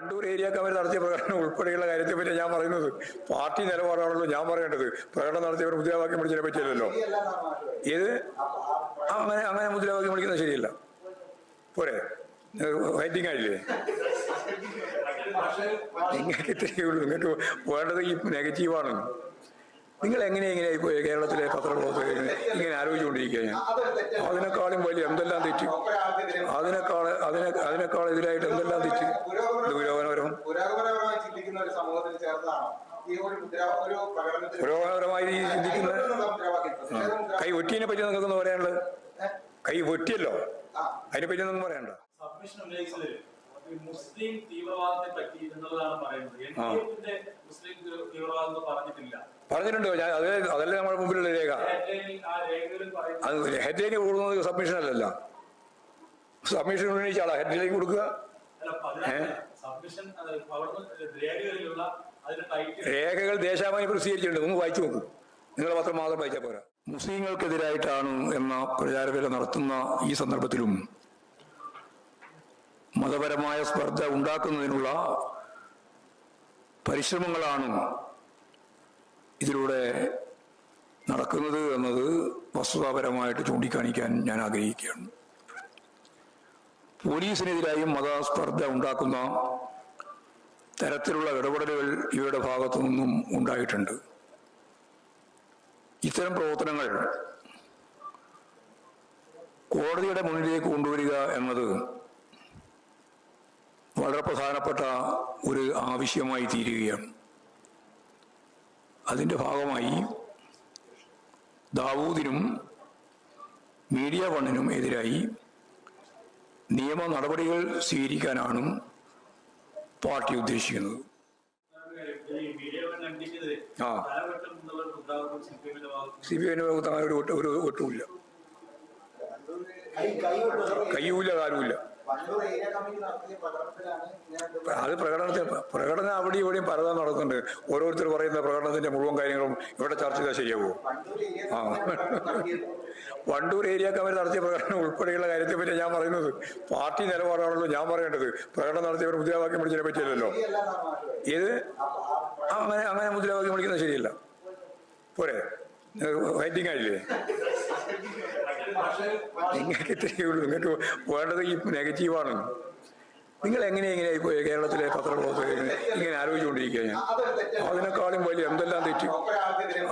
Wandoor area committee നടത്തിയ പ്രകടനം ഉൾപ്പെടെയുള്ള കാര്യത്തെ പറ്റി ഞാൻ പറയുന്നത്. പാർട്ടി നിലപാടാണല്ലോ ഞാൻ പറയേണ്ടത്. പ്രകടനം നടത്തിയവർ മുദ്രാവാക്യം വിളിച്ചതിനെ പറ്റിയല്ലോ ഏത്? അങ്ങനെ അങ്ങനെ മുദ്രാവാക്യം വിളിക്കുന്നത് ശരിയല്ല. പോരെ. വൈറ്റിംഗ് ആയില്ലേ? നിങ്ങൾക്ക് ഇത്രയേ ഉള്ളൂ. നിങ്ങൾക്ക് വേണ്ടത് ഈ നെഗറ്റീവാണ് നിങ്ങൾ എങ്ങനെ ഇങ്ങനെ പോയി കേരളത്തിലെ പത്രപ്രവർത്തകർ ഇങ്ങനെ ആലോചിച്ചുകൊണ്ടിരിക്കുക ഞാൻ. അതിനേക്കാളും വലിയ എന്തെല്ലാം തെറ്റി? അതിനേക്കാൾ അതിനെ അതിനേക്കാൾ എതിരായിട്ട് എന്തെല്ലാം തെറ്റി? പുരോഗമനപരം പുരോഗമനപരമായി ചിന്തിക്കുന്ന ഒരു സമൂഹത്തിൽ ചേർന്നതാണോ ഈ ഒരു മുദ്ര ഒരു പ്രകടനത്തിൽ പുരോഗമനപരമായി ചിന്തിക്കുന്ന മുദ്രാവാക്യം പ്രതിഷേധ കൈ വെട്ടിയതിനെ പറ്റി നിങ്ങൾക്ക് പറയാനുള്ളത്? കൈ ഒറ്റിയല്ലോ അതിനെപ്പറ്റി അതിനെ പറ്റി ഒന്നും പറയണ്ട മുസ്ലിം തീവ്രവാദത്തെ പറ്റി എന്നുള്ളതാണ് പറയുന്നത്. എൻ. ഡി എഫിന്റെ മുസ്ലിം തീവ്രവാദം എന്ന് പറഞ്ഞിട്ടില്ല. പറഞ്ഞിട്ടുണ്ട്. ഞാൻ അതേ അതല്ലേ നമ്മുടെ മുമ്പിലുള്ള രേഖ? ഹെഡിലേക്ക് കൊടുക്കുന്നത് സബ്മിഷൻ അല്ലല്ലോ. സബ്മിഷൻ ഉന്നയിച്ച ആളാ ഹെഡിലേക്ക് കൊടുക്കുക രേഖകൾ ദേശാഭിമാനി പ്രസിദ്ധീകരിച്ചിട്ടുണ്ട്. ഒന്ന് വായിച്ചു നോക്കൂ. നിങ്ങൾ മാത്രം മാത്രം വായിച്ചാൽ പോരാ. മുസ്ലിങ്ങൾക്കെതിരായിട്ടാണ് എന്ന പ്രചാരവേല നടത്തുന്ന ഈ സന്ദർഭത്തിലും മതപരമായ സ്പർദ്ധ ഉണ്ടാക്കുന്നതിനുള്ള പരിശ്രമങ്ങളാണ് ഇതിലൂടെ നടക്കുന്നത് എന്നത് വസ്തുതാപരമായിട്ട് ചൂണ്ടിക്കാണിക്കാൻ ഞാൻ ആഗ്രഹിക്കുകയാണ്. പോലീസിനെതിരായും മതസ്പർദ്ധ ഉണ്ടാക്കുന്ന തരത്തിലുള്ള ഇടപെടലുകൾ ഇവരുടെ ഭാഗത്തു നിന്നും ഉണ്ടായിട്ടുണ്ട്. ഇത്തരം പ്രവർത്തനങ്ങൾ കോടതിയുടെ മുന്നിലേക്ക് കൊണ്ടുവരിക എന്നത് വളരെ പ്രധാനപ്പെട്ട ഒരു ആവശ്യമായി തീരുകയാണ്. അതിന്റെ ഭാഗമായി ദാവൂദിനും മീഡിയ വണ്ണിനും എതിരായി നിയമ നടപടികൾ സ്വീകരിക്കാനാണ് പാർട്ടി ഉദ്ദേശിക്കുന്നത്. ആ. സി പി ഭാഗത്ത് അങ്ങനെ ഐന് ഒരു ഒരു ഒട്ടുമില്ല. കയ്യൂല കാലുമില്ല അത് പ്രകടനത്തെ പ്രകടനം അവിടെ ഇവിടെയും പലതാ നടക്കുന്നുണ്ട്. ഓരോരുത്തർ പറയുന്ന പ്രകടനത്തിന്റെ മുഴുവൻ കാര്യങ്ങളും ഇവിടെ ചർച്ച ചെയ്താൽ ശരിയാവുമോ ആ. വണ്ടൂർ ഏരിയ കമ്മിറ്റി നടത്തിയ പ്രകടനം ഉൾപ്പെടെയുള്ള കാര്യത്തെ പറ്റി ഞാൻ പറയുന്നത്. പാർട്ടി നിലപാടാണല്ലോ ഞാൻ പറയേണ്ടത്. പ്രകടനം നടത്തിയവർ മുദ്രാവാക്യം വിളിച്ചതിനെ പറ്റിയല്ലോ ഏത്? അങ്ങനെ അങ്ങനെ മുദ്രാവാക്യം വിളിക്കുന്നത് ശരിയല്ല. പോരെ. വൈറ്റിംഗ് ആയില്ലേ? നിങ്ങൾക്ക് ഇത്രയേ ഉള്ളൂ. നിങ്ങൾക്ക് വേണ്ടത് ഈ നെഗറ്റീവാണ് നിങ്ങൾ എങ്ങനെ എങ്ങനെ പോയി കേരളത്തിലെ പത്രപ്രവർത്തകർ ഇങ്ങനെ ആലോചിച്ചുകൊണ്ടിരിക്കുക ഞാൻ? അതിനേക്കാളും വലിയ എന്തെല്ലാം തെറ്റ്?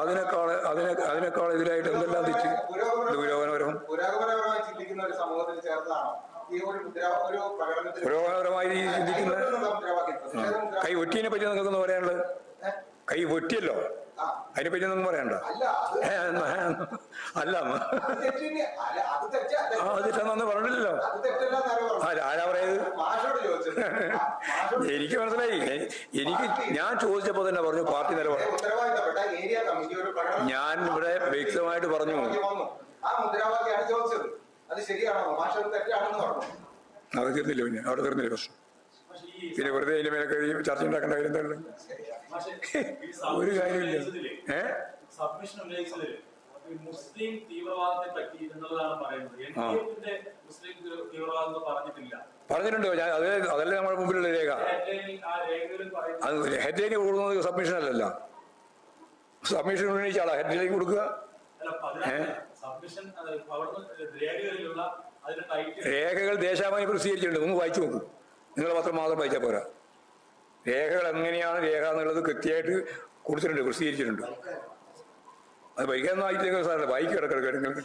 അതിനേക്കാൾ അതിനെ അതിനേക്കാൾ എതിരായിട്ട് എന്തെല്ലാം തെറ്റ്? പുരോഗമനപരം പുരോഗമനപരമായി ചിന്തിക്കുന്ന. കൈ ഒറ്റീനെ പറ്റി നിങ്ങൾക്ക് പറയാനുള്ളത്? കൈ വെട്ടിയല്ലോ. അതിനെ പറ്റി ഒന്നും പറയണ്ട അല്ല അത് പറഞ്ഞില്ലല്ലോ. ആരാ പറയത് എനിക്ക് മനസ്സിലായി. എനിക്ക് ഞാൻ ചോദിച്ചപ്പോ തന്നെ പറഞ്ഞു പാർട്ടി നിലപാട് ഞാൻ ഇവിടെ വ്യക്തമായിട്ട് പറഞ്ഞു. അത് ശരിയാണോ? അത് തീർന്നില്ല പിന്നെ. അവിടെ തീർന്നില്ല പ്രശ്നം. പിന്നെ വെറുതെ അതിന്റെ മേലെ കയറി ചർച്ച ഉണ്ടാക്കേണ്ട കാര്യം എന്താണ്? ഒരു കാര്യമില്ല. ഏ? മുസ്ലിം തീവ്രവാദത്തെ പറ്റി എന്നുള്ളതാണ് പറയുന്നത്. എൻ ആ. മുസ്ലിം തീവ്ര- തീവ്രവാദം എന്ന് പറഞ്ഞിട്ടില്ല. പറഞ്ഞിട്ടുണ്ടോ? ഞാൻ അതേ അതല്ലേ നമ്മുടെ മുമ്പിലുള്ള രേഖ? അത് കൊടുക്കുന്നത് സബ്മിഷൻ അല്ലല്ലോ. സബ്മിഷൻ ഉന്നയിച്ച ആളാ കൊടുക്കുക? രേഖകൾ ദേശാഭിമാനി പ്രസിദ്ധീകരിച്ചിട്ടുണ്ട്. ഒന്ന് വായിച്ചു നോക്കൂ. നിങ്ങൾ പത്രം മാത്രം വായിച്ചാൽ പോരാ. രേഖകൾ എങ്ങനെയാണ് രേഖ എന്നുള്ളത് കൃത്യമായിട്ട് കൊടുത്തിട്ടുണ്ട് പ്രസിദ്ധീകരിച്ചിട്ടുണ്ട്. അത് വൈകാന്ന് വായിച്ചേക്കുന്ന സാറല്ല വായിക്കും ഇടക്കിടക്ക്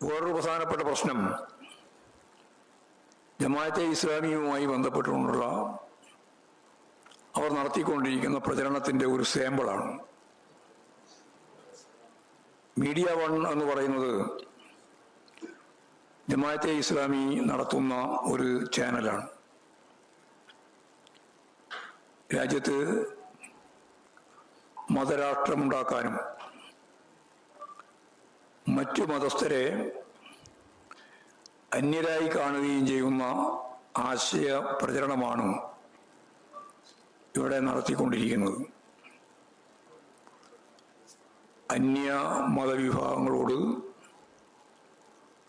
വേറൊരു പ്രധാനപ്പെട്ട പ്രശ്നം. ജമാഅത്തെ ഇസ്ലാമിയുമായി ബന്ധപ്പെട്ടുകൊണ്ടുള്ള അവർ നടത്തിക്കൊണ്ടിരിക്കുന്ന പ്രചരണത്തിന്റെ ഒരു സാമ്പിളാണ്. മീഡിയ വൺ എന്ന് പറയുന്നത് ജമാഅത്തെ ഇസ്ലാമി നടത്തുന്ന ഒരു ചാനലാണ്. രാജ്യത്ത് മതരാഷ്ട്രമുണ്ടാക്കാനും മറ്റു മതസ്ഥരെ അന്യരായി കാണുകയും ചെയ്യുന്ന ആശയ പ്രചരണമാണ് ഇവിടെ നടത്തിക്കൊണ്ടിരിക്കുന്നത്. അന്യ മതവിഭാഗങ്ങളോട്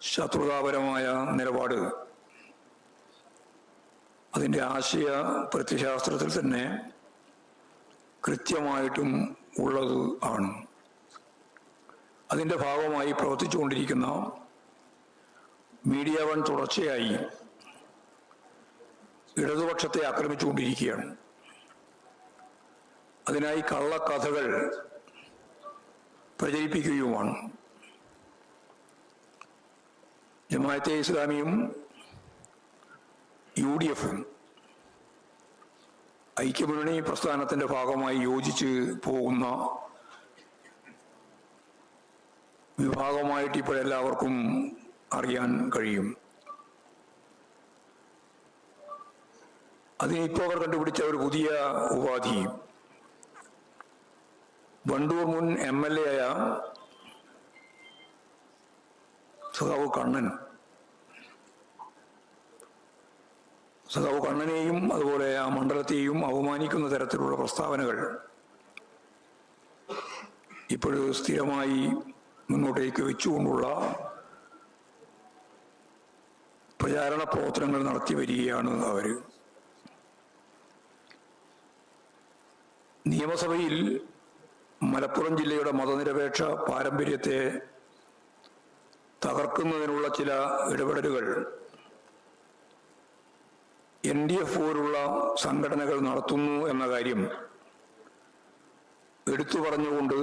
ശത്രുതാപരമായ നിലപാട് അതിന്റെ ആശയ പ്രത്യശാസ്ത്രത്തിൽ തന്നെ കൃത്യമായിട്ടും ഉള്ളത് ആണ്. അതിന്റെ ഭാഗമായി പ്രവർത്തിച്ചുകൊണ്ടിരിക്കുന്ന മീഡിയ വൺ തുടർച്ചയായി ഇടതുപക്ഷത്തെ ആക്രമിച്ചുകൊണ്ടിരിക്കുകയാണ്. അതിനായി കള്ളക്കഥകൾ പ്രചരിപ്പിക്കുകയുമാണ്. ജമാഅത്തെ ഇസ്ലാമിയും യു ഡി എഫും ഐക്യമുന്നണി പ്രസ്ഥാനത്തിന്റെ ഭാഗമായി യോജിച്ച് പോകുന്ന വിഭാഗമായിട്ട് ഇപ്പോഴെല്ലാവർക്കും അറിയാൻ കഴിയും. അതിനിപ്പോൾ അവർ കണ്ടുപിടിച്ച ഒരു പുതിയ ഉപാധി. വണ്ടൂർ മുൻ എം എൽ എ ആയ സഖാവ് കണ്ണൻ. സഖാവ് കണ്ണനെയും അതുപോലെ ആ മണ്ഡലത്തെയും അവമാനിക്കുന്ന തരത്തിലുള്ള പ്രസ്താവനകൾ ഇപ്പോഴും സ്ഥിരമായി മുന്നോട്ടേക്ക് വെച്ചുകൊണ്ടുള്ള പ്രചാരണ പ്രവർത്തനങ്ങൾ നടത്തി വരികയാണ് അവർ നിയമസഭയിൽ മലപ്പുറം ജില്ലയുടെ മതനിരപേക്ഷ പാരമ്പര്യത്തെ തകർക്കുന്നതിനുള്ള ചില ഇടപെടലുകൾ എൻ ഡി എഫ് പോലുള്ള സംഘടനകൾ നടത്തുന്നു എന്ന കാര്യം എടുത്തു പറഞ്ഞുകൊണ്ട്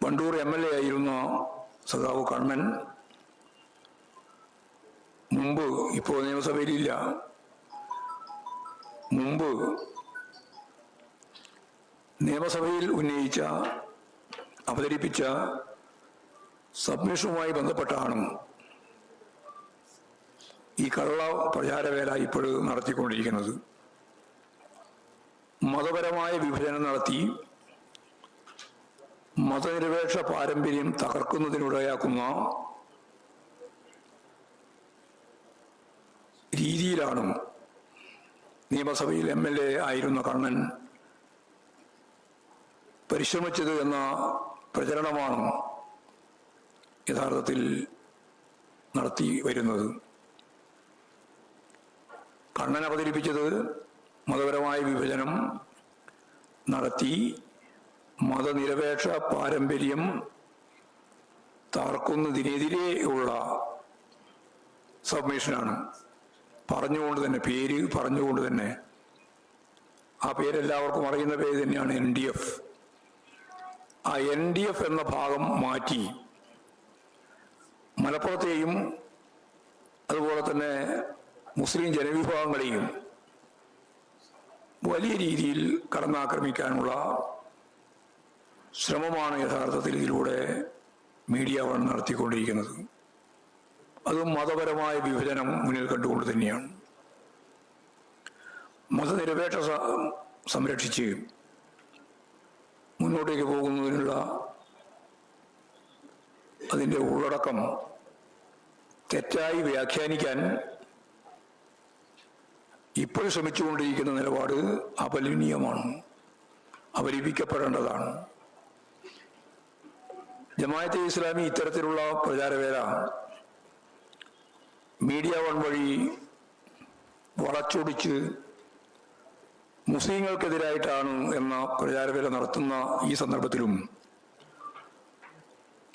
വണ്ടൂർ എം എൽ എ ആയിരുന്ന സഖാവ് കണ്ണൻ മുമ്പ് ഇപ്പോൾ നിയമസഭയിലില്ല. മുമ്പ് നിയമസഭയിൽ ഉന്നയിച്ച അവതരിപ്പിച്ച സബ്മിഷനുമായി ബന്ധപ്പെട്ടാണ് ഈ കള്ള പ്രചാരവേല ഇപ്പോൾ നടത്തിക്കൊണ്ടിരിക്കുന്നത്. മതപരമായ വിഭജനം നടത്തി മതനിരപേക്ഷ പാരമ്പര്യം തകർക്കുന്നതിനിടയാക്കുന്ന രീതിയിലാണ് നിയമസഭയിൽ എം എൽ എ ആയിരുന്ന കണ്ണൻ പരിശ്രമിച്ചത് എന്ന പ്രചരണമാണ് യഥാർത്ഥത്തിൽ നടത്തി വരുന്നത്. കണ്ണൻ അവതരിപ്പിച്ചത് മതപരമായ വിഭജനം നടത്തി മതനിരപേക്ഷ പാരമ്പര്യം തകർക്കുന്നതിനെതിരെയുള്ള സബ്മിഷനാണ്. പറഞ്ഞുകൊണ്ട് തന്നെ പേര് പറഞ്ഞുകൊണ്ട് തന്നെ. ആ പേരെല്ലാവർക്കും അറിയുന്ന പേര് തന്നെയാണ് എൻ ഡി എഫ്. ആ എൻ ഡി എഫ് എന്ന ഭാഗം മാറ്റി മലപ്പുറത്തെയും അതുപോലെ തന്നെ മുസ്ലിം ജനവിഭാഗങ്ങളെയും വലിയ രീതിയിൽ കടന്നാക്രമിക്കാനുള്ള ശ്രമമാണ് യഥാർത്ഥത്തിൽ ഇതിലൂടെ മീഡിയ വൺ നടത്തിക്കൊണ്ടിരിക്കുന്നത്. അതും മതപരമായ വിഭജനം മുന്നിൽ കണ്ടുകൊണ്ട് തന്നെയാണ്. മതനിരപേക്ഷ സംരക്ഷിച്ച് മുന്നോട്ടേക്ക് പോകുന്നതിനുള്ള അതിന്റെ ഉള്ളടക്കം തെറ്റായി വ്യാഖ്യാനിക്കാൻ ഇപ്പോൾ ശ്രമിച്ചുകൊണ്ടിരിക്കുന്ന നിലപാട് അപലനീയമാണ്. അപലപിക്കപ്പെടേണ്ടതാണ്. ജമാഅത്തെ ഇസ്ലാമി ഇത്തരത്തിലുള്ള പ്രചാരവേല മീഡിയ വൺ വഴി വളച്ചൊടിച്ച് മുസ്ലിങ്ങൾക്കെതിരായിട്ടാണ് എന്ന പ്രചാരവേല നടത്തുന്ന ഈ സന്ദർഭത്തിലും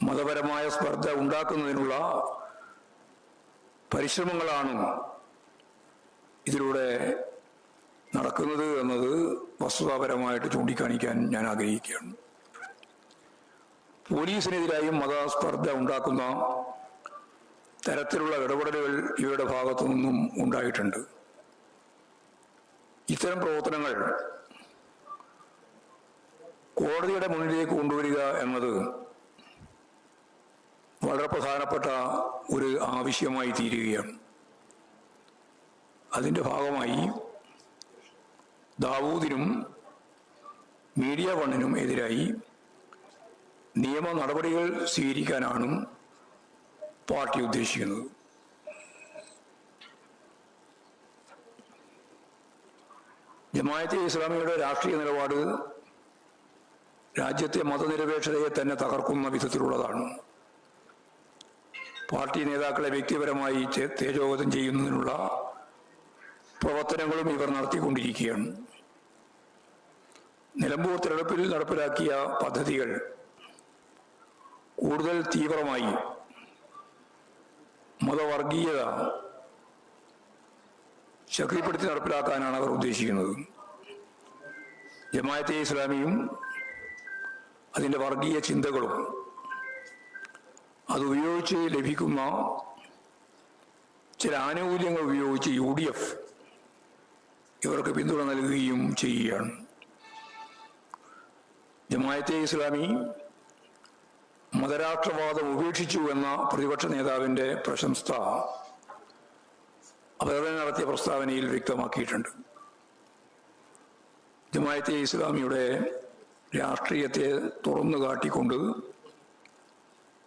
മതപരമായ സ്പർദ്ധ ഉണ്ടാക്കുന്നതിനുള്ള പരിശ്രമങ്ങളാണ് ഇതിലൂടെ നടക്കുന്നത് എന്നത് വസ്തുതാപരമായിട്ട് ചൂണ്ടിക്കാണിക്കാൻ ഞാൻ ആഗ്രഹിക്കുകയാണ്. പോലീസിനെതിരായും മതസ്പർദ്ധ ഉണ്ടാക്കുന്ന തരത്തിലുള്ള ഇടപെടലുകൾ ഇവരുടെ ഭാഗത്തു നിന്നും ഉണ്ടായിട്ടുണ്ട്. ഇത്തരം പ്രവർത്തനങ്ങൾ കോടതിയുടെ മുന്നിലേക്ക് കൊണ്ടുവരിക എന്നത് വളരെ പ്രധാനപ്പെട്ട ഒരു ആവശ്യമായി തീരുകയാണ്. അതിന്റെ ഭാഗമായി ദാവൂദിനും മീഡിയ വണ്ണിനും എതിരായി നിയമ നടപടികൾ സ്വീകരിക്കാനാണ് പാർട്ടി ഉദ്ദേശിക്കുന്നത്. ജമാഅത്തെ ഇസ്ലാമിയുടെ രാഷ്ട്രീയ നിലപാട് രാജ്യത്തെ മതനിരപേക്ഷതയെ തന്നെ തകർക്കുന്ന വിധത്തിലുള്ളതാണ്. പാർട്ടി നേതാക്കളെ വ്യക്തിപരമായി തേജോഗതം ചെയ്യുന്നതിനുള്ള പ്രവർത്തനങ്ങളും ഇവർ നടത്തിക്കൊണ്ടിരിക്കുകയാണ്. നിലമ്പൂർ തിരഞ്ഞെടുപ്പിൽ നടപ്പിലാക്കിയ പദ്ധതികൾ കൂടുതൽ തീവ്രമായി മതവർഗീയത ശക്തിപ്പെടുത്തി നടപ്പിലാക്കാനാണ് അവർ ഉദ്ദേശിക്കുന്നത്. ജമായത്തെ ഇസ്ലാമിയും അതിന്റെ വർഗീയ ചിന്തകളും അത് ഉപയോഗിച്ച് ലഭിക്കുന്ന ചില ആനുകൂല്യങ്ങൾ ഉപയോഗിച്ച് യു ഡി എഫ് ഇവർക്ക് പിന്തുണ നൽകുകയും ചെയ്യുകയാണ് ജമായത്തെ ഇസ്ലാമി മതരാഷ്ട്രവാദം ഉപേക്ഷിച്ചു എന്ന പ്രതിപക്ഷ നേതാവിന്റെ പ്രശംസ അവതരണം നടത്തിയ പ്രസ്താവനയിൽ വ്യക്തമാക്കിയിട്ടുണ്ട്. ജമായത്തെ ഇസ്ലാമിയുടെ രാഷ്ട്രീയത്തെ തുറന്നു കാട്ടിക്കൊണ്ട്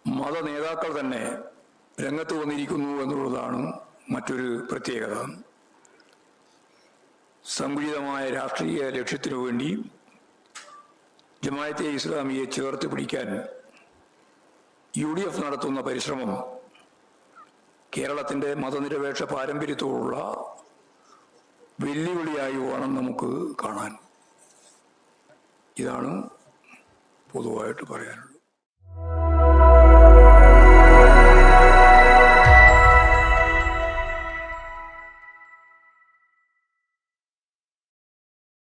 മത നേതാക്കൾ തന്നെ രംഗത്ത് വന്നിരിക്കുന്നു എന്നുള്ളതാണ് മറ്റൊരു പ്രത്യേകത. സങ്കുചിതമായ രാഷ്ട്രീയ ലക്ഷ്യത്തിനു വേണ്ടി ജമായത്തെ ഇസ്ലാമിയെ ചേർത്ത് പിടിക്കാൻ യു ഡി എഫ് നടത്തുന്ന പരിശ്രമം കേരളത്തിന്റെ മതനിരപേക്ഷ പാരമ്പര്യത്തോടുള്ള വെല്ലുവിളിയായി വേണം നമുക്ക് കാണാൻ. ഇതാണ് പൊതുവായിട്ട് പറയാനുള്ളത്.